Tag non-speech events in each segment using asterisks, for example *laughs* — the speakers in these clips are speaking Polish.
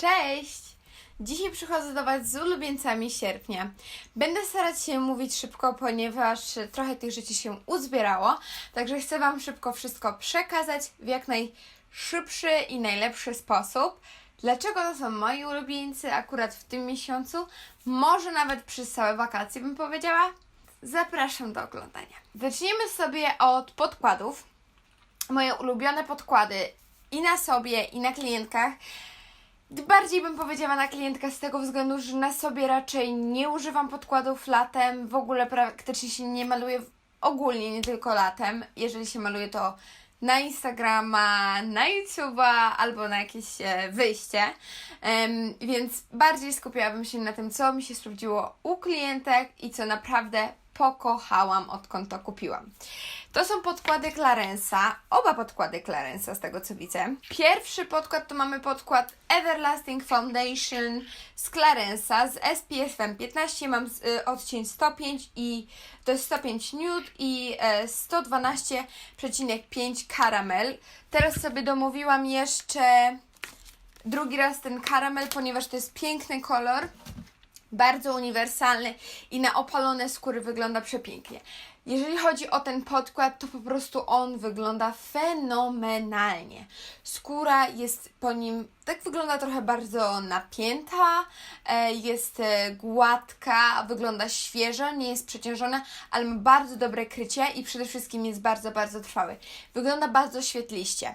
Cześć! Dzisiaj przychodzę do Was z ulubieńcami sierpnia. Będę starać się mówić szybko, ponieważ trochę tych rzeczy się uzbierało, także chcę Wam szybko wszystko przekazać w jak najszybszy i najlepszy sposób. Dlaczego to są moi ulubieńcy akurat w tym miesiącu? Może nawet przez całe wakacje bym powiedziała? Zapraszam do oglądania. Zaczniemy sobie od podkładów. Moje ulubione podkłady i na sobie, i na klientkach. Bardziej bym powiedziała na klientkę z tego względu, że na sobie raczej nie używam podkładów latem, w ogóle praktycznie się nie maluję ogólnie, nie tylko latem. Jeżeli się maluję to na Instagrama, na YouTube'a albo na jakieś e, wyjście. Em, więc bardziej skupiałabym się na tym, co mi się sprawdziło u klientek i co naprawdę pokochałam, odkąd to kupiłam. To są podkłady Clarensa, oba podkłady Clarensa z tego co widzę. Pierwszy podkład to mamy podkład Everlasting Foundation z Clarensa z SPF-em 15, mam z, y, odcień 105 i to jest 105 nude i e, 112,5 karamel. Teraz sobie domówiłam jeszcze drugi raz ten karamel, ponieważ to jest piękny kolor bardzo uniwersalny i na opalone skóry wygląda przepięknie. Jeżeli chodzi o ten podkład, to po prostu on wygląda fenomenalnie. Skóra jest po nim, tak wygląda trochę bardzo napięta, e, jest e, gładka, wygląda świeżo, nie jest przeciążona, ale ma bardzo dobre krycie i przede wszystkim jest bardzo, bardzo trwały. Wygląda bardzo świetliście.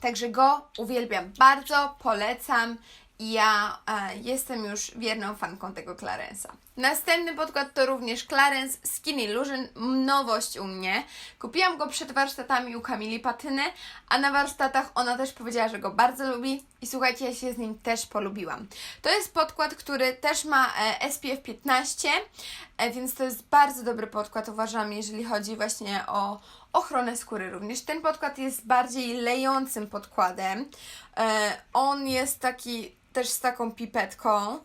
Także go uwielbiam bardzo, polecam ja e, jestem już wierną fanką tego Clarensa. Następny podkład to również Clarence Skin Illusion, nowość u mnie. Kupiłam go przed warsztatami u Kamili Patyny, a na warsztatach ona też powiedziała, że go bardzo lubi i słuchajcie, ja się z nim też polubiłam. To jest podkład, który też ma e, SPF 15, e, więc to jest bardzo dobry podkład, uważam, jeżeli chodzi właśnie o ochronę skóry również. Ten podkład jest bardziej lejącym podkładem. E, on jest taki też z taką pipetką.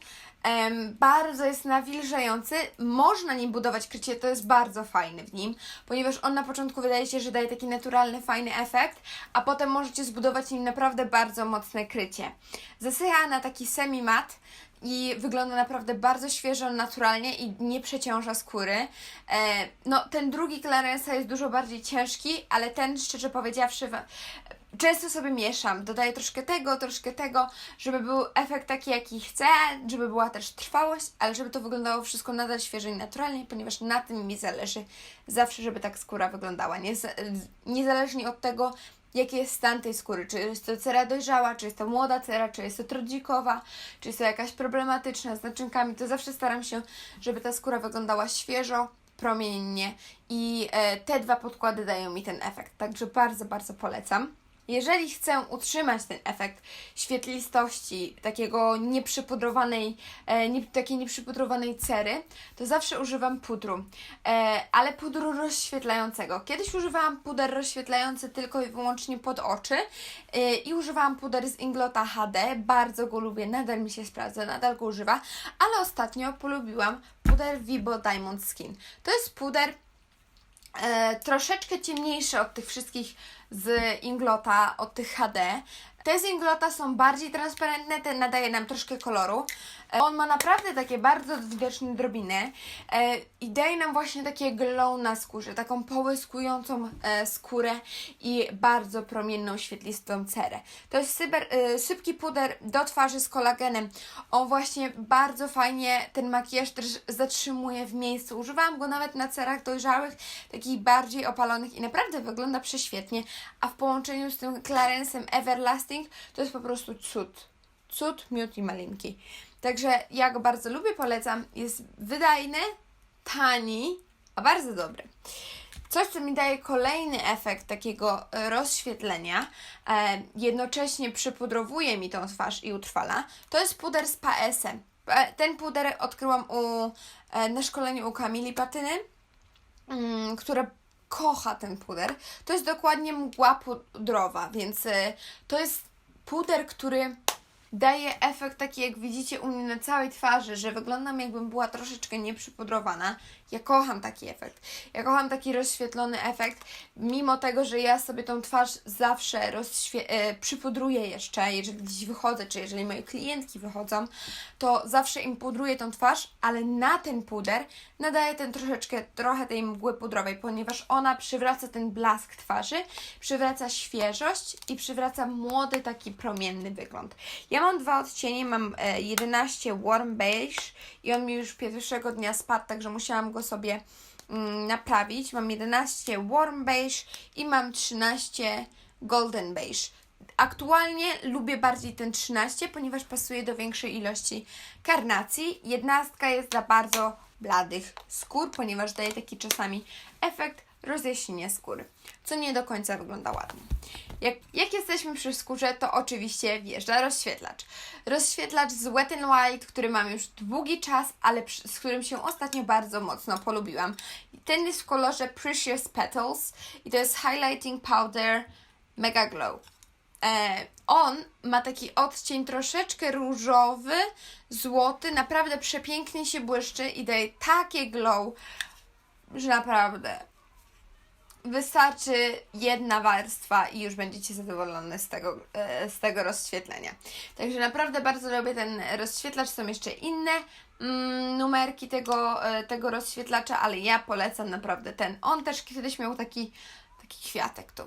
Bardzo jest nawilżający. Można nim budować krycie, to jest bardzo fajne w nim, ponieważ on na początku wydaje się, że daje taki naturalny, fajny efekt, a potem możecie zbudować nim naprawdę bardzo mocne krycie. Zasycha na taki semi-mat i wygląda naprawdę bardzo świeżo, naturalnie i nie przeciąża skóry. E, no, ten drugi Clarensa jest dużo bardziej ciężki, ale ten, szczerze powiedziawszy, często sobie mieszam. Dodaję troszkę tego, troszkę tego, żeby był efekt taki, jaki chcę, żeby była też trwałość, ale żeby to wyglądało wszystko nadal świeżo i naturalnie, ponieważ na tym mi zależy zawsze, żeby tak skóra wyglądała. Niez- niezależnie od tego, jaki jest stan tej skóry. Czy jest to cera dojrzała, czy jest to młoda cera, czy jest to trodzikowa, czy jest to jakaś problematyczna z naczynkami, to zawsze staram się, żeby ta skóra wyglądała świeżo, promiennie i e, te dwa podkłady dają mi ten efekt. Także bardzo, bardzo polecam. Jeżeli chcę utrzymać ten efekt świetlistości, takiego nieprzypudrowanej, e, nie, takiej nieprzypudrowanej cery, to zawsze używam pudru, e, ale pudru rozświetlającego. Kiedyś używałam puder rozświetlający tylko i wyłącznie pod oczy e, i używałam puder z Inglota HD, bardzo go lubię, nadal mi się sprawdza, nadal go używa, ale ostatnio polubiłam puder Vibo Diamond Skin. To jest puder e, troszeczkę ciemniejsze od tych wszystkich z Inglota, od tych HD. Te z Inglota są bardziej transparentne, ten nadaje nam troszkę koloru. E, on ma naprawdę takie bardzo widoczne drobiny e, i daje nam właśnie takie glow na skórze, taką połyskującą e, skórę i bardzo promienną, świetlistą cerę. To jest syber, e, sypki puder do twarzy z kolagenem. On właśnie bardzo fajnie ten makijaż też zatrzymuje w miejscu. Używałam go nawet na cerach dojrzałych, takich bardziej opalonych i naprawdę wygląda prześwietnie, a w połączeniu z tym Clarensem Everlasting to jest po prostu cud. Cud, miód i malinki. Także ja go bardzo lubię, polecam. Jest wydajny, tani, a bardzo dobry. Coś, co mi daje kolejny efekt takiego e, rozświetlenia, e, jednocześnie przypudrowuje mi tą twarz i utrwala, to jest puder z PS-em. E, Ten puder odkryłam u, e, na szkoleniu u Kamili Patyny, mm, która kocha ten puder. To jest dokładnie mgła pudrowa, więc e, to jest puder, który daje efekt taki, jak widzicie u mnie na całej twarzy, że wyglądam jakbym była troszeczkę nieprzypudrowana. Ja kocham taki efekt. Ja kocham taki rozświetlony efekt, mimo tego, że ja sobie tą twarz zawsze rozświe- e, przypudruję jeszcze, jeżeli gdzieś wychodzę, czy jeżeli moje klientki wychodzą, to zawsze im pudruję tą twarz, ale na ten puder nadaję ten troszeczkę, trochę tej mgły pudrowej, ponieważ ona przywraca ten blask twarzy, przywraca świeżość i przywraca młody, taki promienny wygląd. Ja mam dwa odcienie, mam e, 11 warm beige i on mi już pierwszego dnia spadł, także musiałam go sobie mm, naprawić. Mam 11 warm beige i mam 13 golden beige. Aktualnie lubię bardziej ten 13, ponieważ pasuje do większej ilości karnacji. Jednastka jest dla bardzo bladych skór, ponieważ daje taki czasami efekt rozjaśnienia skóry, co nie do końca wygląda ładnie. Jak, jak jesteśmy przy skórze, to oczywiście wjeżdża rozświetlacz. Rozświetlacz z Wet n Wild, który mam już długi czas, ale przy, z którym się ostatnio bardzo mocno polubiłam. Ten jest w kolorze Precious Petals i to jest Highlighting Powder Mega Glow. E, on ma taki odcień troszeczkę różowy, złoty, naprawdę przepięknie się błyszczy i daje takie glow, że naprawdę wystarczy jedna warstwa i już będziecie zadowolone z tego, e, z tego rozświetlenia. Także naprawdę bardzo lubię ten rozświetlacz. Są jeszcze inne mm, numerki tego, e, tego rozświetlacza, ale ja polecam naprawdę ten. On też kiedyś miał taki, taki kwiatek tu.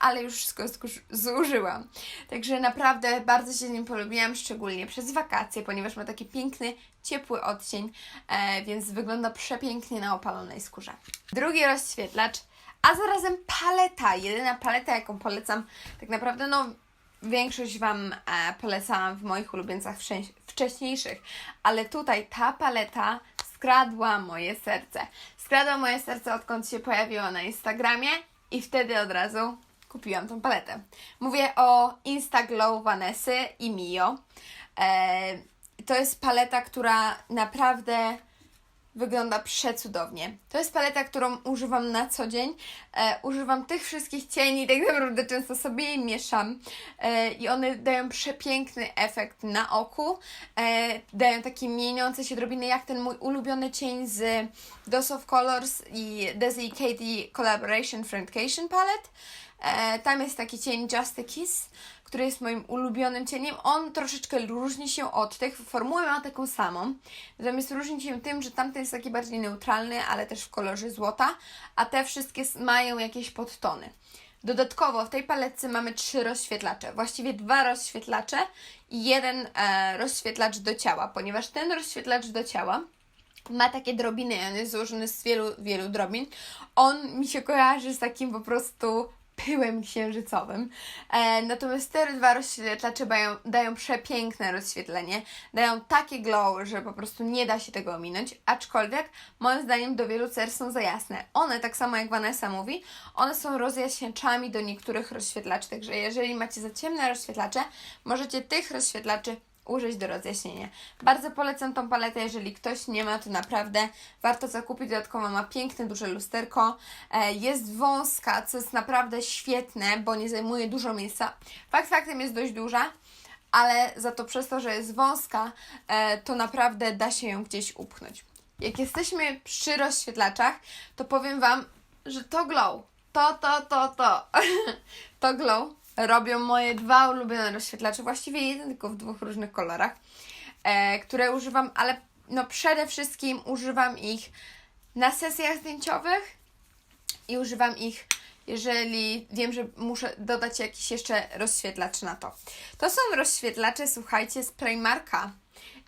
Ale już wszystko zuż- zużyłam. Także naprawdę bardzo się nim polubiłam, szczególnie przez wakacje, ponieważ ma taki piękny, ciepły odcień, e, więc wygląda przepięknie na opalonej skórze. Drugi rozświetlacz a zarazem paleta, jedyna paleta, jaką polecam, tak naprawdę, no, większość Wam e, polecałam w moich ulubieńcach wcześniejszych, ale tutaj ta paleta skradła moje serce. Skradła moje serce, odkąd się pojawiła na Instagramie i wtedy od razu kupiłam tą paletę. Mówię o Instaglow Vanessy i Mio. E, to jest paleta, która naprawdę wygląda przecudownie. To jest paleta, którą używam na co dzień. E, używam tych wszystkich cieni, tak naprawdę często sobie je mieszam e, i one dają przepiękny efekt na oku. E, dają takie mieniące się drobiny, jak ten mój ulubiony cień z Dose of Colors i Desi Katie Collaboration Friendcation Palette. E, tam jest taki cień Just a Kiss, który jest moim ulubionym cieniem. On troszeczkę różni się od tych. Formułę ma taką samą, natomiast różni się tym, że tamten jest taki bardziej neutralny, ale też w kolorze złota, a te wszystkie mają jakieś podtony. Dodatkowo w tej paletce mamy trzy rozświetlacze, właściwie dwa rozświetlacze i jeden e, rozświetlacz do ciała, ponieważ ten rozświetlacz do ciała ma takie drobiny, on jest złożony z wielu, wielu drobin. On mi się kojarzy z takim po prostu pyłem księżycowym. E, natomiast te dwa rozświetlacze dają, dają przepiękne rozświetlenie, dają takie glow, że po prostu nie da się tego ominąć, aczkolwiek moim zdaniem do wielu cer są za jasne. One, tak samo jak Vanessa mówi, one są rozjaśniaczami do niektórych rozświetlaczy, także jeżeli macie za ciemne rozświetlacze, możecie tych rozświetlaczy użyć do rozjaśnienia. Bardzo polecam tą paletę, jeżeli ktoś nie ma, to naprawdę warto zakupić. Dodatkowo ma piękne, duże lusterko. E, jest wąska, co jest naprawdę świetne, bo nie zajmuje dużo miejsca. Fakt faktem jest dość duża, ale za to przez to, że jest wąska, e, to naprawdę da się ją gdzieś upchnąć. Jak jesteśmy przy rozświetlaczach, to powiem Wam, że to glow, to, to, to, to, *laughs* to glow robią moje dwa ulubione rozświetlacze, właściwie jeden tylko w dwóch różnych kolorach, e, które używam, ale no przede wszystkim używam ich na sesjach zdjęciowych i używam ich, jeżeli wiem, że muszę dodać jakiś jeszcze rozświetlacz na to. To są rozświetlacze, słuchajcie, z Primarka.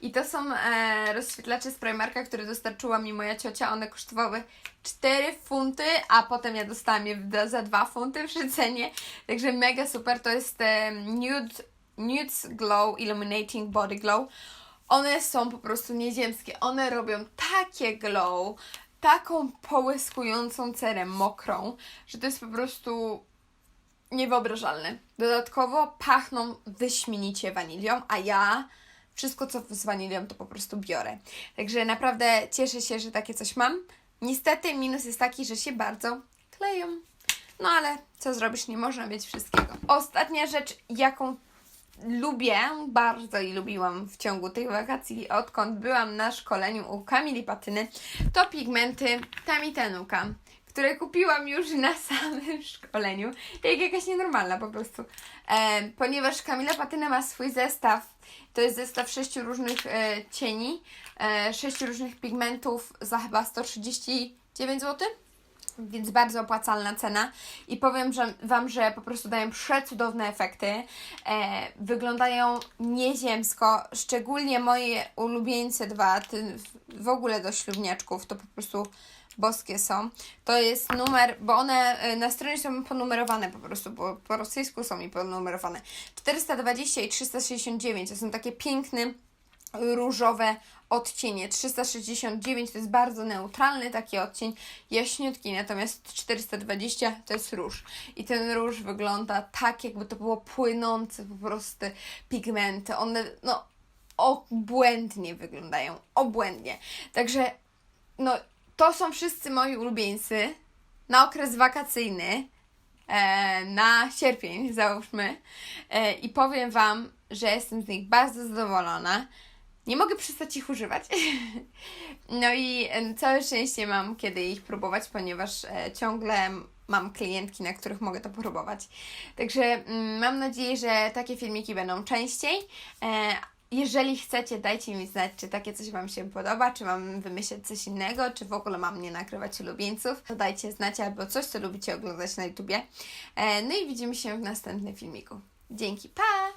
I to są e, rozświetlacze z Primarka, które dostarczyła mi moja ciocia. One kosztowały 4 funty, a potem ja dostałam je w- za 2 funty przy cenie. Także mega super. To jest e, Nude, Nudes Glow Illuminating Body Glow. One są po prostu nieziemskie. One robią takie glow, taką połyskującą cerę mokrą, że to jest po prostu niewyobrażalne. Dodatkowo pachną wyśmienicie wanilią, a ja wszystko co z wanilią to po prostu biorę. Także naprawdę cieszę się, że takie coś mam. Niestety minus jest taki, że się bardzo kleją. No ale co zrobisz, nie można mieć wszystkiego. Ostatnia rzecz, jaką lubię bardzo i lubiłam w ciągu tych wakacji, odkąd byłam na szkoleniu u Kamili Patyny, to pigmenty Tamitenuka, które kupiłam już na *laughs* samym szkoleniu, jak jakaś nienormalna po prostu. E, ponieważ Kamila Patyna ma swój zestaw, to jest zestaw sześciu różnych e, cieni, e, sześciu różnych pigmentów za chyba 139 zł więc bardzo opłacalna cena i powiem że, Wam, że po prostu dają przecudowne efekty. E, wyglądają nieziemsko, szczególnie moje ulubieńce dwa, ty, w ogóle do ślubniaczków, to po prostu boskie są. To jest numer, bo one e, na stronie są ponumerowane po prostu, bo po rosyjsku są mi ponumerowane. 420 i 369 to są takie piękne różowe odcienie. 369 to jest bardzo neutralny taki odcień, jaśniutki, natomiast 420 to jest róż. I ten róż wygląda tak, jakby to było płynące po prostu pigmenty. One, no, obłędnie wyglądają. Obłędnie. Także, no, to są wszyscy moi ulubieńcy na okres wakacyjny e, na sierpień, załóżmy. E, I powiem Wam, że jestem z nich bardzo zadowolona. Nie mogę przestać ich używać. *laughs* No i całe szczęście mam kiedy ich próbować, ponieważ e, ciągle mam klientki, na których mogę to próbować. Także mm, mam nadzieję, że takie filmiki będą częściej. E, jeżeli chcecie, dajcie mi znać, czy takie coś Wam się podoba, czy mam wymyśleć coś innego, czy w ogóle mam nie nakrywać ulubieńców. To dajcie znać albo coś, co lubicie oglądać na YouTubie. E, no i widzimy się w następnym filmiku. Dzięki, pa!